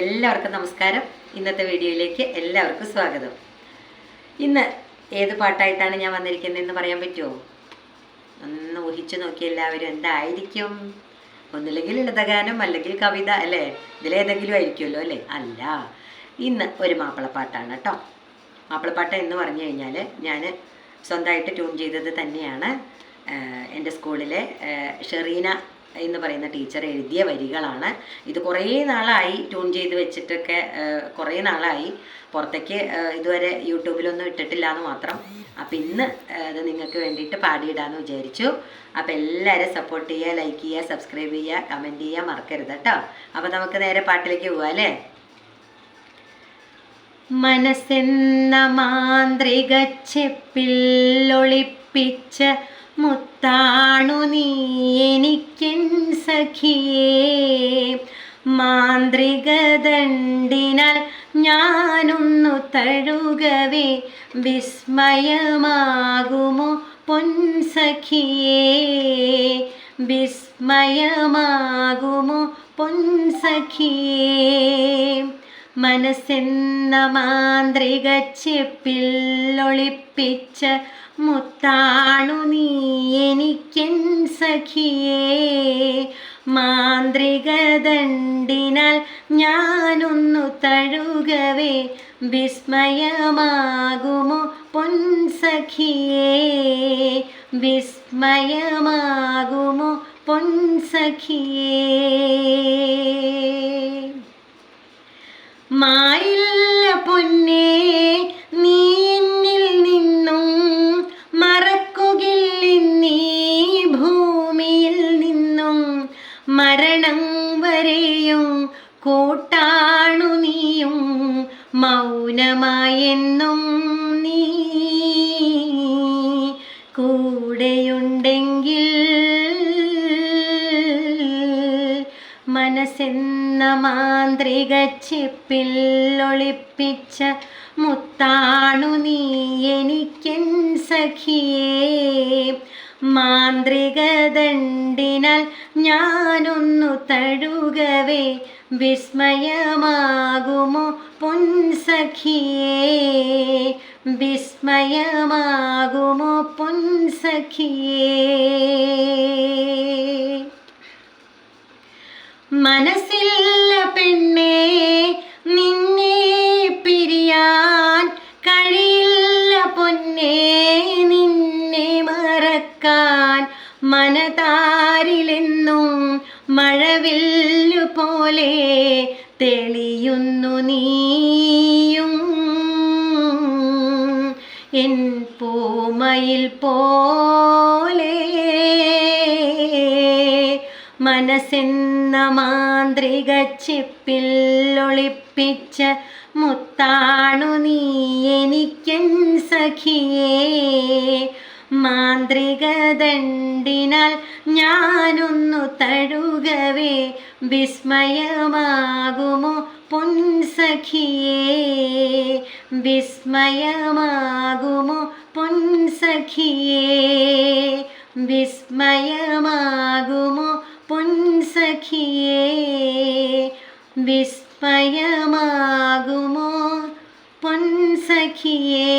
എല്ലാവർക്കും നമസ്കാരം. ഇന്നത്തെ വീഡിയോയിലേക്ക് എല്ലാവർക്കും സ്വാഗതം. ഇന്ന് ഏത് പാട്ടായിട്ടാണ് ഞാൻ വന്നിരിക്കുന്നതെന്ന് പറയാൻ പറ്റുമോ? ഒന്ന് ഊഹിച്ചു നോക്കി എല്ലാവരും എന്തായിരിക്കും? ഒന്നില്ലെങ്കിൽ ലളിതഗാനം അല്ലെങ്കിൽ കവിത അല്ലേ? ഇതിലേതെങ്കിലും ആയിരിക്കുമല്ലോ അല്ലേ? അല്ല. ഇന്ന് ഒരു മാപ്പിളപ്പാട്ടാണ് കേട്ടോ. മാപ്പിളപ്പാട്ട് എന്ന് പറഞ്ഞു കഴിഞ്ഞാൽ ഞാൻ സ്വന്തമായിട്ട് ട്യൂൺ ചെയ്തത് തന്നെയാണ്. എന്റെ സ്കൂളിലെ ഷെറീന എന്ന് പറയുന്ന ടീച്ചർ എഴുതിയ വരികളാണ്. ഇത് കുറേ നാളായി ട്യൂൺ ചെയ്ത് വെച്ചിട്ടൊക്കെ കുറേ നാളായി. പുറത്തേക്ക് ഇതുവരെ യൂട്യൂബിലൊന്നും ഇട്ടിട്ടില്ല എന്ന് മാത്രം. അപ്പം ഇന്ന് അത് നിങ്ങൾക്ക് വേണ്ടിയിട്ട് പാടിയിടാന്ന് വിചാരിച്ചു. അപ്പം എല്ലാവരും സപ്പോർട്ട് ചെയ്യുക ലൈക്ക് ചെയ്യുക സബ്സ്ക്രൈബ് ചെയ്യുക കമന്റ് ചെയ്യുക മറക്കരുത് കേട്ടോ. അപ്പം നമുക്ക് നേരെ പാട്ടിലേക്ക് പോവാം അല്ലേ? മനസ്സെന്ന മാന്ത്രിക ചെപ്പിൽ ഒളിപ്പിച്ച മുത്താണു നീ എനിക്കൻ സഖിയേ. മാന്ത്രിക ഞാനൊന്നു തഴുകവേ. വിസ്മയമാകുമോ പൊൻസഖിയേ വിസ്മയമാകുമോ പൊൻസഖിയേ മനസ്സെന്ന മാന്ത്രിക ചെപ്പിൽ ഒളിപ്പിച്ച മുത്താണു നീ എനിക്കൻ സഖിയേ. മാന്ത്രിക ദണ്ഡിനാൽ ഞാനൊന്നു തഴുകവേ. വിസ്മയമാകുമോ പൊൻസഖിയേ വിസ്മയമാകുമോ പൊൻസഖിയേ മായില്ല പൊന്നേ നീ എന്നിൽ നിന്നും നീ ഭൂമിയിൽ നിന്നും മരണം വരെയും കൂട്ടാണു നീയും മൗനമായെന്നും നീ കൂടെയുണ്ടെങ്കിൽ മനസ്സെന്ന മാന്ത്രിക ചിപ്പിൽ ഒളിപ്പിച്ച മുത്താണു നീ എനിക്കൻ സഖിയേ. മാന്ത്രിക ദണ്ടിനാൽ ഞാനൊന്നു തഴുകവേ വിസ്മയമാകുമോ പൊൻസഖിയേ വിസ്മയമാകുമോ പൊൻസഖിയേ പൊന്നേ നിന്നെ മറക്കാൻ മനതാരിലെന്നും മഴവില്ലു പോലെ തെളിയുന്നു നീയും. എൻ പൂമയിൽ പോലെ മനസ്സെന്ന മാന്ത്രിക ചിപ്പിൽ ഒളിപ്പിച്ച മുത്താണു നീ എനിക്കൻ സഖിയേ. മാന്ത്രിക ദണ്ടിനാൽ ഞാനൊന്നു തഴുകവേ. വിസ്മയമാകുമോ പൊൻസഖിയേ വിസ്മയമാകുമോ പൊൻസഖിയേ വിസ്മയമാകുമോ വിസ്മയമാകുമോ പൊൻസഖിയേ?